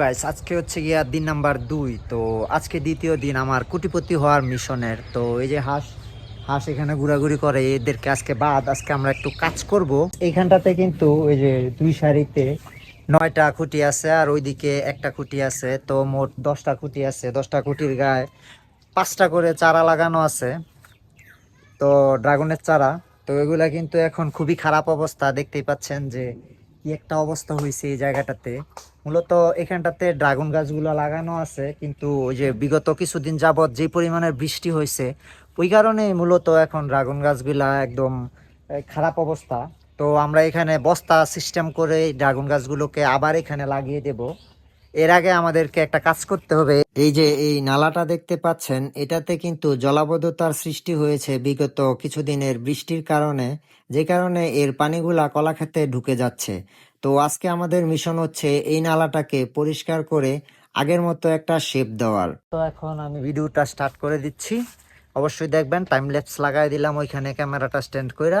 Guys আজকে হচ্ছে গিয়া দিন নাম্বার দুই, তো আজকে দ্বিতীয় দিন আমার কোটিপতি হওয়ার মিশনের। তো এই যে হাঁস হাঁস এখানে ঘোরাঘুরি করে, এদেরকে আজকে বাদ, আজকে আমরা একটু কাজ করব। এইখানটাতে কিন্তু ওই যে দুই সারিতে নয়টা খুঁটি আছে আর ওইদিকে একটা খুঁটি আছে, তো মোট দশটা খুঁটি আছে। দশটা খুঁটির গায়ে পাঁচটা করে চারা লাগানো আছে, তো ড্রাগনের চারা। তো এগুলা কিন্তু এখন খুবই খারাপ অবস্থা, দেখতেই পাচ্ছেন যে কি একটা অবস্থা হয়েছে এই জায়গাটাতে? মূলত এখানটাতে ড্রাগন গাছগুলো লাগানো আছে, কিন্তু ওই যে বিগত কিছুদিন যাবৎ যে পরিমাণের বৃষ্টি হয়েছে, ওই কারণে মূলত এখন ড্রাগন গাছগুলা একদম খারাপ অবস্থা। তো আমরা এখানে বস্তা সিস্টেম করে ড্রাগন গাছগুলোকে আবার এখানে লাগিয়ে দেব। এর আগে আমাদেরকে একটা কাজ করতে হবে। এই যে এই নালাটা দেখতে পাচ্ছেন, এটাতে কিন্তু জলাবদ্ধতার সৃষ্টি হয়েছে বিগত কিছুদিনের বৃষ্টির কারণে, যে কারণে এর পানিগুলা কলাক্ষেতে ঢুকে যাচ্ছে। তো আজকে আমাদের মিশন হচ্ছে এই নালাটাকে পরিষ্কার করে আগের মতো একটা শেপ দেওয়ার। তো এখন আমি ভিডিওটা স্টার্ট করে দিচ্ছি। অবশ্যই দেখবেন, টাইম ল্যাপস লাগাই দিলাম ওইখানে ক্যামেরাটা স্ট্যান্ড কইরা।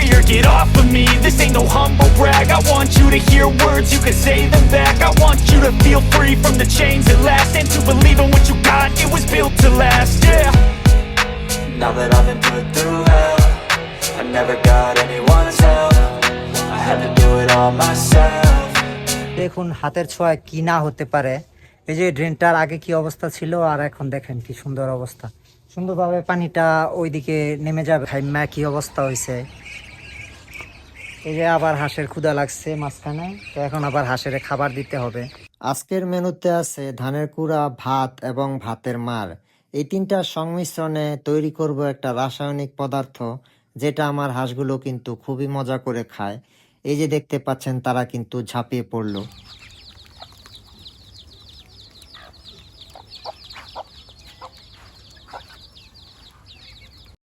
superior Get off of me, this ain't no humble brag I want you to hear words, you can say them back I want you to feel free from the chains at last And to believe in what you got, it was built to last, yeah now that I've been put through hell I never got anyone's help I had to do it all myself দেখুন হাতের ছোঁয়ায় কি না হতে পারে এই যে ড্রেনটার আগে কি অবস্থা ছিল আর এখন দেখেন কি সুন্দর অবস্থা সুন্দরভাবে পানিটা ওইদিকে নেমে যাবে হাইম্যা কি অবস্থা হয়েছে এই যে আবার হাঁসের ক্ষুদা লাগছে মাঝখানে, তো এখন আবার হাঁসের খাবার দিতে হবে। আজকের মেনুতে আছে ধানের কুড়া, ভাত এবং ভাতের মার। এই তিনটার সংমিশ্রণে তৈরি করব একটা রাসায়নিক পদার্থ, যেটা আমার হাঁসগুলো কিন্তু খুবই মজা করে খায়। এই যে দেখতে পাচ্ছেন তারা কিন্তু ঝাঁপিয়ে পড়ল।